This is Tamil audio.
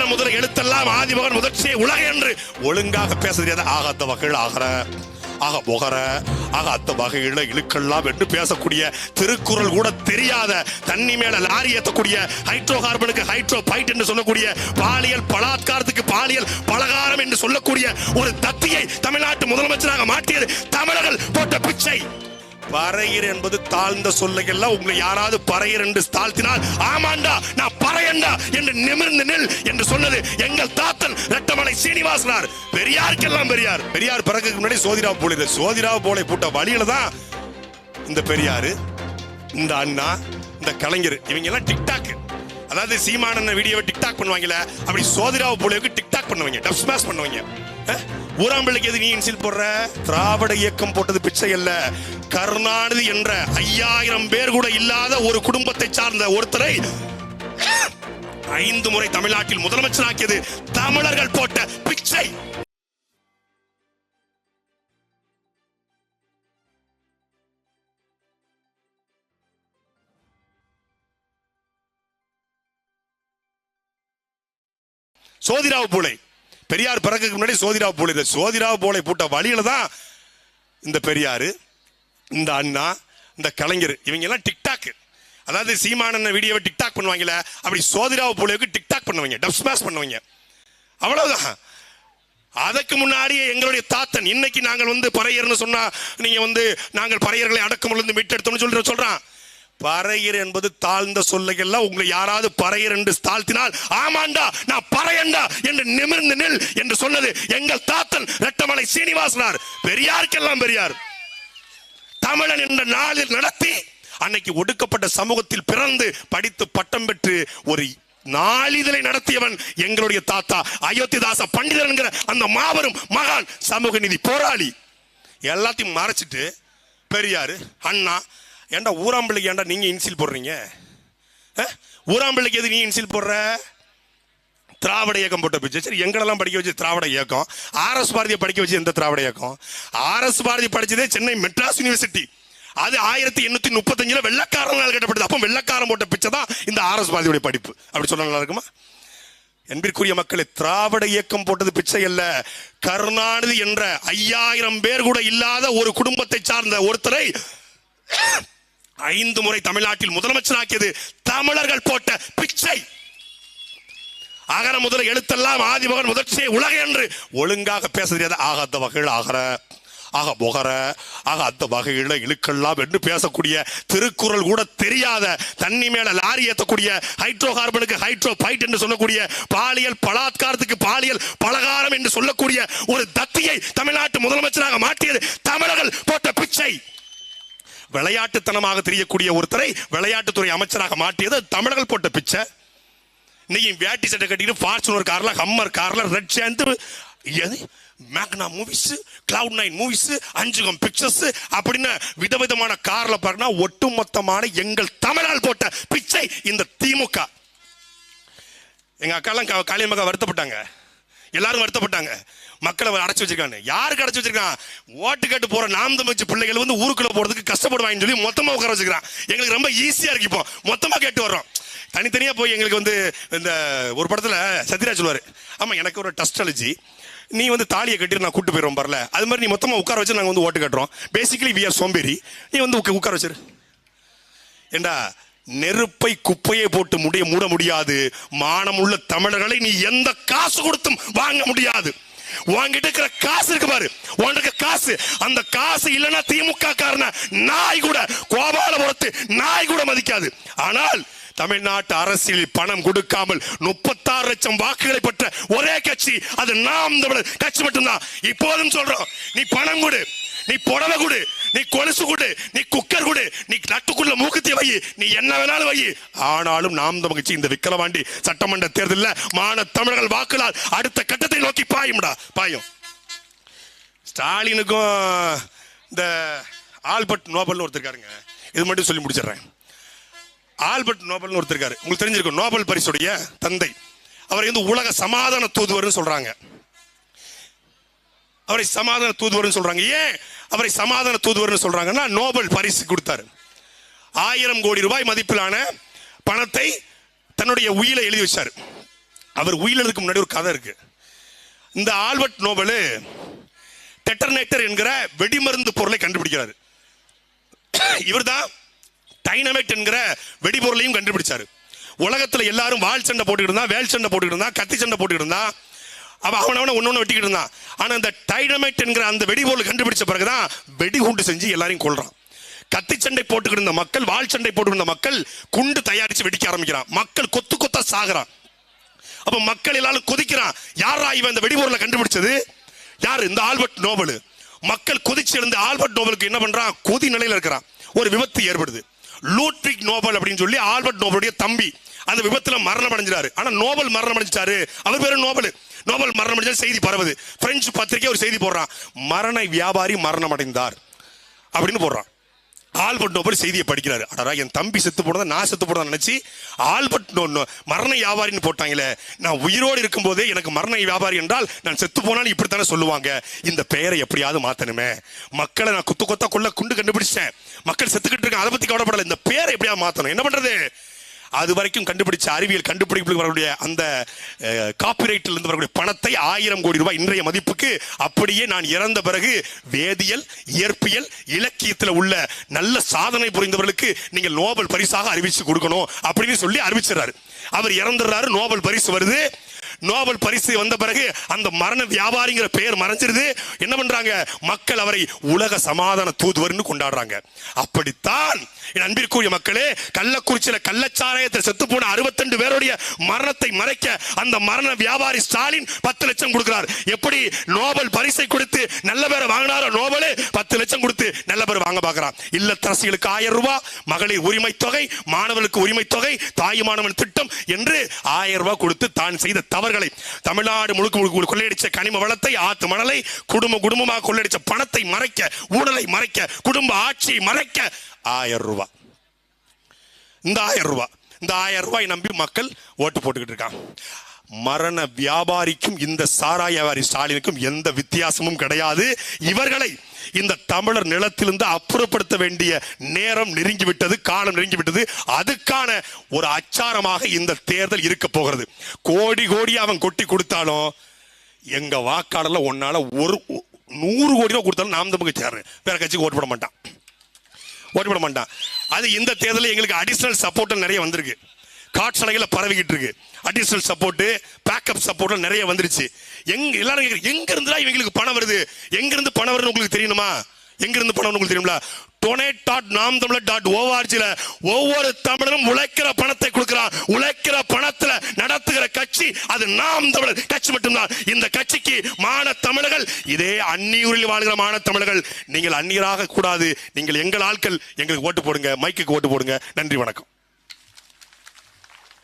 அகர முதல் எழுத்தெல்லாம் ஆதிபகன் முதற்சியை உலக என்று ஒழுங்காக பேச தெரியாத ஆகாத்த வகைகள் ஆகிற. ஆக புகர ஆக அத்த வகையில இழுக்கெல்லாம் என்று பேசக்கூடிய திருக்குறள் கூட தெரியாத தண்ணி மேல லாரி ஏத்தக்கூடிய ஹைட்ரோ கார்பனுக்கு ஹைட்ரோ பைட் என்று சொல்லக்கூடிய பாலியல் பலாத்காரத்துக்கு பாலியல் பலகாரம் என்று சொல்லக்கூடிய ஒரு தத்தியை தமிழ்நாட்டு முதலமைச்சராக மாற்றியது தமிழர்கள் போட்ட பிச்சை. பறையர் என்பது தாழ்ந்த சொல்லையெல்லாம் உங்களை யாராவது பறையர் என்று தாழ்த்தினால் ஆமாண்டா நான் பறையண்டா என்று நிமிர்ந்து நில் என்று சொன்னது எங்கள் தாத்தன் ரெட்டமலை சீனிவாசனார். பெரியாருக்கெல்லாம் பெரியார். பெரியார் பிறகு முன்னாடி சோதிரா போல சோதிரா போலை போட்ட வழியில தான் இந்த பெரியாரு இந்த அண்ணா இந்த கலைஞர் இவங்க எல்லாம் டிக்டாக்கு. அதாவது சீமானன் வீடியோவை டிக்டாக் பண்ணுவாங்கல்ல அப்படி சோதிராவ போலவுக்கு டிக்டாக் பண்ணுவாங்க டப் ஸ்மாஷ் பண்ணுவாங்க. அஹ்? ஊராம்பிள்ளைக்கு எது நீ இன்சில் போடுற? திராவிட இயக்கம் போட்டது பிச்சை அல்ல. கருணாநிதி என்ற ஐயாயிரம் பேர் கூட இல்லாத ஒரு குடும்பத்தை சார்ந்த ஒருத்தரை ஐந்து முறை தமிழ்நாட்டில் முதலமைச்சராக்கியது தமிழர்கள் போட்ட பிச்சை. சோதிராவ் பூலை பெரியார் பிறகுக்கு முன்னாடி சோதிராவ் பூலை இந்த சோதிராவ் பூலை போட்ட வழியில தான் இந்த பெரியார் இந்த அண்ணா இந்த கலைஞர் இவங்க எல்லாம் டிக்டாக் அதாவது சீமானன் வீடியோவை டிக்டாக் பண்ணுவாங்கல்ல அப்படி சோதிராவ் பூலைவுக்கு டிக்டாக் பண்ணுவாங்க டப் ஸ்மாஷ் பண்ணுவாங்க. அவ்வளவுதான். அதுக்கு முன்னாடியே எங்களுடைய தாத்தன் இன்னைக்கு நாங்கள் வந்து பறையர்னு சொன்னா நீங்க வந்து நாங்கள் பறையர்களை அடக்கமிருந்து மீட்டெடுத்தோம்னு சொல்லிட்டு சொல்றான். பறையர் என்பது தாழ்ந்த சொல்லையெல்லாம் உங்களை யாராவது பறையர் என்று தாழ்த்தினால் ஆமாண்டா நான் பறையண்டா என்று நிமிர்ந்து நில் என்று சொன்னது எங்கள் தாத்தன் ரெட்டமலை சீனிவாசனார். பெரியாருக்கெல்லாம் பெரியார். தமிழன் என்ற நாளில் நடத்தி அன்னைக்கு ஒடுக்கப்பட்ட சமூகத்தில் பிறந்து படித்து பட்டம் பெற்று ஒரு நாளிதழை நடத்தியவன் எங்களுடைய தாத்தா அயோத்திதாச பண்டிதர் என்கிற அந்த மாபெரும் மகான் சமூக நீதி போராளி. எல்லாத்தையும் மறைச்சிட்டு பெரியாரு அண்ணா ஏன்டா ஊராம்பிள்ளைக்கு ஏன்டா நீங்கள் இன்சில் போடுறீங்க? ஊராம்பிள்ளைக்கு எது நீ இன்சில் போடுற? திராவிட இயக்கம் போட்ட பிச்சை. சரி எங்களெல்லாம் படிக்க வச்சு திராவிட இயக்கம். ஆர்எஸ் பாரதியை படிக்க வச்சு எந்த திராவிட இயக்கம்? ஆர்எஸ் பாரதி படித்ததே சென்னை மெட்ராஸ் யூனிவர்சிட்டி. அது ஆயிரத்தி எண்ணூத்தி முப்பத்தஞ்சுல வெள்ளக்காரனால் கட்டப்பட்டது. அப்போ வெள்ளக்காரன் போட்ட பிச்சை தான் இந்த ஆர்எஸ் பாரதியுடைய படிப்பு. அப்படி சொன்னா நல்லா இருக்குமா? என்பிற்குரிய மக்களை திராவிட இயக்கம் போட்டது பிச்சை அல்ல. கருணாநிதி என்ற ஐயாயிரம் பேர் கூட இல்லாத ஒரு குடும்பத்தை சார்ந்த ஒருத்தரை ஐந்து முறை தமிழ்நாட்டில் முதலமைச்சராக்கியது தமிழர்கள் போட்ட பிச்சை. அகர முதல எழுத்தெல்லாம் ஆதிமகன் முதற்சியை உலக என்று ஒழுங்காக பேச தெரியாத அந்த வகையில் ஆகர ஆக முகர ஆக அந்த வகையில் இழுக்கெல்லாம் என்று பேசக்கூடிய திருக்குறள் கூட தெரியாத தண்ணி மேல லாரி ஏற்றக்கூடிய ஹைட்ரோ கார்பனுக்கு ஹைட்ரோ பைட் என்று சொல்லக்கூடிய பாலியல் பலாத்காரத்துக்கு பாலியல் பலகாரம் என்று சொல்லக்கூடிய ஒரு தத்தியை தமிழ்நாட்டு முதலமைச்சராக மாற்றியது தமிழர்கள் போட்ட பிச்சை. விளையாட்டுத்தனமாக தெரியக்கூடிய ஒருத்தரை விளையாட்டுத்துறை அமைச்சராக மாற்றியது தமிழர்கள் போட்ட பிச்சை. இன்னைக்கு வேட்டி சட்டை கட்டிட்டு ஃபார்ச்சுனர் கார்ல ஹம்மர் கார்ல ரெட் சேர்ந்து எது? Magna movies cloud nine movies Anjugam pictures அப்படின்னு விதவிதமான கார்ல பாருன்னா ஒட்டுமொத்தமான எங்கள் தமிழால் போட்ட பிச்சை இந்த திமுக. எங்க அக்காலாம் கா- காளியம்மாக்கா வருத்தப்பட்டாங்க. எல்லாரும் வருத்தப்பட்டாங்க. மக்களை அடைச்சி வச்சிருக்காங்க யாருக்கு அடைச்சி வச்சிருக்கான்? ஓட்டு கேட்டு போற நாம் தமிழ்ச்சி பிள்ளைகள் வந்து ஊருக்குள்ள போறதுக்கு கஷ்டப்படுவாங்கன்னு சொல்லி மொத்தமா உட்கார வச்சிருக்கான் எங்களுக்கு ரொம்ப ஈஸியா இருக்கு இப்போ. மொத்தமா கேட்டு வர்றோம். தனித்தனியா போய் எங்களுக்கு வந்து இந்த ஒரு படத்துல சத்யராஜ் சொல்லுவாரு. ஆமா எனக்கு ஒரு டஸ்ட் அலர்ஜி நீ வந்து தாலியை கட்டிட்டு நான் கூட்டு போயிடுவோம் பரல. அது மாதிரி நீ மொத்தமா உட்கார வச்சு நாங்க வந்து ஓட்டு கட்டுறோம். பேசிக்கலி வி ஆர் சோம்பேறி. நீ வந்து உக்க- உட்கார வச்சிரு. ஏண்டா நெருப்பை குப்பையை போட்டு முடிய மூட முடியாது. மானமுள்ள தமிழர்களை நீ எந்த காசு கொடுத்தும் வாங்க முடியாது. வாங்கிட்டு இருக்கிற காசு இருக்கு பாரு. உன்கிட்ட காசு. அந்த காசு இல்லைன்னா திமுக காரன நாய் கூட கோபாலபுரத்து நாய் கூட மதிக்காது. ஆனால் தமிழ்நாட்டு அரசியலில் பணம் கொடுக்காமல் முப்பத்தாறு லட்சம் வாக்குகளை பெற்ற ஒரே கட்சி அது நாம் தமிழர் கட்சி மட்டும்தான். இப்போதும் சொல்றோம் நீ பணம் கொடு நீ புடவை கொடு நீ கொலுசு கொடு நீ குக்கர் கொடு நீ நட்டுக்குள்ள மூக்குத்தி வை நீ என்ன வேணாலும் வை. ஆனாலும் நாம் தமிழ் கட்சி இந்த விக்கிரவாண்டி சட்டமன்ற தேர்தலில் மான தமிழர்கள் வாக்குகளால் அடுத்த கட்டத்தை நோக்கி பாயும்டா. பாயும். ஸ்டாலினுக்கும் இந்த ஆல்பர்ட் நோபல்னு ஒருத்தர் இருக்காருங்க. இது மட்டும் சொல்லி முடிச்சிடுறேன். ஆல்பர்ட் நோபல்னு ஒருத்தர் இருக்காரு. உங்களுக்கு தெரிஞ்சிருக்கும் நோபல் பரிசுடைய தந்தை. அவரை வந்து உலக சமாதான தூதுவர்னு சொல்றாங்க. அவரை சமாதான தூதுவர்னு சொல்றாங்க. ஏன் அவரை சமாதான தூதுவர்னு சொல்றாங்கன்னா நோபல் பரிசு கொடுத்தாரு. ஆயிரம் கோடி ரூபாய் மதிப்பிலான பணத்தை தன்னுடைய உயிரை எழுதி வச்சார். அவர் உயிரிழதுக்கு முன்னாடி ஒரு கதை இருக்கு. இந்த ஆல்பர்ட் நோபல் டெட்டர்னேட்டர் என்கிற வெடிமருந்து பொருளை கண்டுபிடிக்கிறாரு. இவர்தான் டைனமைட் என்கிற வெடிபொருளையும் கண்டுபிடிச்சாரு. உலகத்தில் எல்லாரும் வாள் சண்டை போட்டுக்கிட்டு இருந்தா வேல் சண்டை போட்டுக்கிட்டு இருந்தா கத்தி சண்டை போட்டுக்கிட்டு இருந்தா அவன் அவனவன ஒன்று ஒன்று வெட்டிக்கிட்டு இருந்தான். ஆனால் அந்த டைனமைட் என்கிற அந்த வெடிபொருள் கண்டுபிடிச்ச பிறகுதான் வெடிகுண்டு செஞ்சு எல்லாரையும் கொள்றான் கத்தி சண்டை போட்டுக்கிட்டு இருந்த மக்கள் வாள் சண்டை போட்டுக்கிட்டு இருந்த மக்கள் குண்டு தயாரிச்சு வெடிக்க ஆரம்பிக்கிறான். மக்கள் கொத்து கொத்தா சாகிறான். அப்ப மக்கள் எல்லாரும் கொதிக்கிறான். யாரா இவன் இந்த வெடிபொருளை கண்டுபிடிச்சது? யார்? இந்த ஆல்பர்ட் நோபல். மக்கள் கொதிச்சு இருந்த ஆல்பர்ட் நோபலுக்கு என்ன பண்றான்? கொதி நிலையில் இருக்கிறான். ஒரு விபத்து ஏற்படுது. லூட்விக் நோபல் அப்படின்னு சொல்லி ஆல்பர்ட் நோபலுடைய தம்பி. அந்த விபத்துல மரணம் அடைஞ்சிட்டாரு ஆனா நோபல் மரணம் அடைஞ்சிட்டாரு அவர் பேரு நோபல். நோபல் மரணம் அடைஞ்ச செய்தி பரவுது. பிரெஞ்சு பத்திரிகை ஒரு செய்தி போடுறான். மரண வியாபாரி மரணம் அடைந்தார் அப்படின்னு போடுறான். ஆல்பர்ட் நோபல் செய்தியை படிக்கிறாரு. அடரா என் தம்பி செத்து போனதை நான் செத்து போனதை நினைச்சு ஆல்பர்ட் நோ மரண வியாபாரின்னு போட்டாங்களே. நான் உயிரோடு இருக்கும்போதே எனக்கு மரண வியாபாரி என்றால் நான் செத்து போனாலும் இப்படித்தானே சொல்லுவாங்க. இந்த பெயரை எப்படியாவது மாத்தணுமே. மக்களை நான் குத்து கொத்தா கொள்ள குண்டு கண்டுபிடிச்சேன் மக்கள் செத்துக்கிட்டு இருக்கேன் அதை பத்தி கவலைப்படல. இந்த பேரை எப்படியாவது மாத்தணும். என்ன பண்றது? அது வரைக்கும் கண்டுபிடிச்ச அறிவியல் கண்டுபிடிப்புக்கு வரக்கூடிய அந்த காப்பிரைட்டில் இருந்து வரக்கூடிய பணத்தை ஆயிரம் கோடி ரூபாய் இன்றைய மதிப்புக்கு அப்படியே நான் இறந்த பிறகு வேதியியல் இயற்பியல் இலக்கியத்தில் உள்ள நல்ல சாதனை புரிந்தவர்களுக்கு நீங்கள் நோபல் பரிசாக அறிவிச்சு கொடுக்கணும் அப்படின்னு சொல்லி அறிவிச்சிடறாரு. அவர் இறந்துடுறாரு நோபல் பரிசு வருது. நோபல் பரிசு வந்த பிறகு அந்த மரண வியாபாரிங்கிற பெயர் மறைஞ்சிருது. என்ன பண்றாங்க? மக்கள் அவரை உலக சமாதான தூதுவர்னு கொண்டாடுறாங்க. அப்படித்தான் என் அன்பிற்குரிய மக்களே கள்ளக்குறிச்சியில கள்ளச்சாராயத்தில் செத்து போன அறுபத்தெண்டு பேருடைய மரணத்தை மறைக்க அந்த மரண வியாபாரி ஸ்டாலின் பத்து லட்சம் கொடுக்கிறார். எப்படி நோபல் பரிசை கொடுத்து நல்ல பேரை வாங்கினாரோ நோபலே பத்து லட்சம் கொடுத்து நல்ல பேர் வாங்க பார்க்கிறான். இல்லத்தரசிகளுக்கு ஆயிரம் ரூபாய் மகளிர் உரிமை தொகை மாணவர்களுக்கு உரிமை தொகை தாய் மாணவன் திட்டம் என்று ஆயிரம் ரூபாய் கொடுத்து தான் செய்த அவர்களை தமிழ்நாடு முழுக்க முழுக்க கொள்ளையடிச்ச கனிம வளத்தை ஆத்து மணலை குடும்ப குடும்பமாக கொள்ளையடிச்ச பணத்தை மறைக்க ஊழலை மறைக்க குடும்ப ஆட்சியை மறைக்க ஆயிரம் ரூபாய் இந்த ஆயிரம் ரூபாய் இந்த ஆயிரம் ரூபாய் நம்பி மக்கள் ஓட்டு போட்டுக்கிட்டு இருக்காங்க. மரண வியாபாரிக்கும் இந்த சாராய வியாபாரி ஸ்டாலினுக்கும் எந்த வித்தியாசமும் கிடையாது. இவர்களை இந்த தமிழர் நிலத்திலிருந்து அப்புறப்படுத்த வேண்டிய நேரம் நெருங்கி விட்டது காலம் நெருங்கி விட்டது அதுக்கான ஒரு அச்சாரமாக இந்த தேர்தல் இருக்க போகிறது. கோடி கோடி அவன் கொட்டி கொடுத்தாலும் எங்க வாக்காளர்ல ஒன்னால ஒரு நூறு கோடி ரூபா கொடுத்தாலும் நாம் தமிழ் சேர்றேன் வேற கட்சிக்கு ஓட்டு போட மாட்டான். ஓட்டு போட மாட்டான். அது இந்த தேர்தலில் எங்களுக்கு அடிஷனல் சப்போர்ட் நிறைய வந்திருக்கு. காட்சலைகளை பரவிக்கிட்டு இருக்கு. அடிஷனல் சப்போர்ட் பேக்கப் சப்போர்ட் நிறைய வந்துருச்சு. எங்க எல்லாரும் கேக்குறாங்க, எங்க இருந்துடா இவங்களுக்கு பணம் வருது? எங்க இருந்து பணம் வருதுன்னு உங்களுக்கு தெரியணுமா? எங்க இருந்து பணம் உங்களுக்கு தெரியுங்களா டொனேட் டாட் நாம் தமிழர் டாட் ஓஆர்ஜில ஒவ்வொரு தமிழரும் உழைக்கிற பணத்தை கொடுக்கிறான் உழைக்கிற பணத்துல நடத்துகிற கட்சி அது நாம் தமிழர் கட்சி மட்டும்தான். இந்த கட்சிக்கு மான தமிழர்கள் இதே அந்நியூரில் வாழ்கிற மான தமிழர்கள் நீங்கள் அந்நியராக கூடாது. நீங்கள் எங்கள் ஆட்கள் எங்களுக்கு ஓட்டு போடுங்க. மைக்குக்கு ஓட்டு போடுங்க. நன்றி வணக்கம்.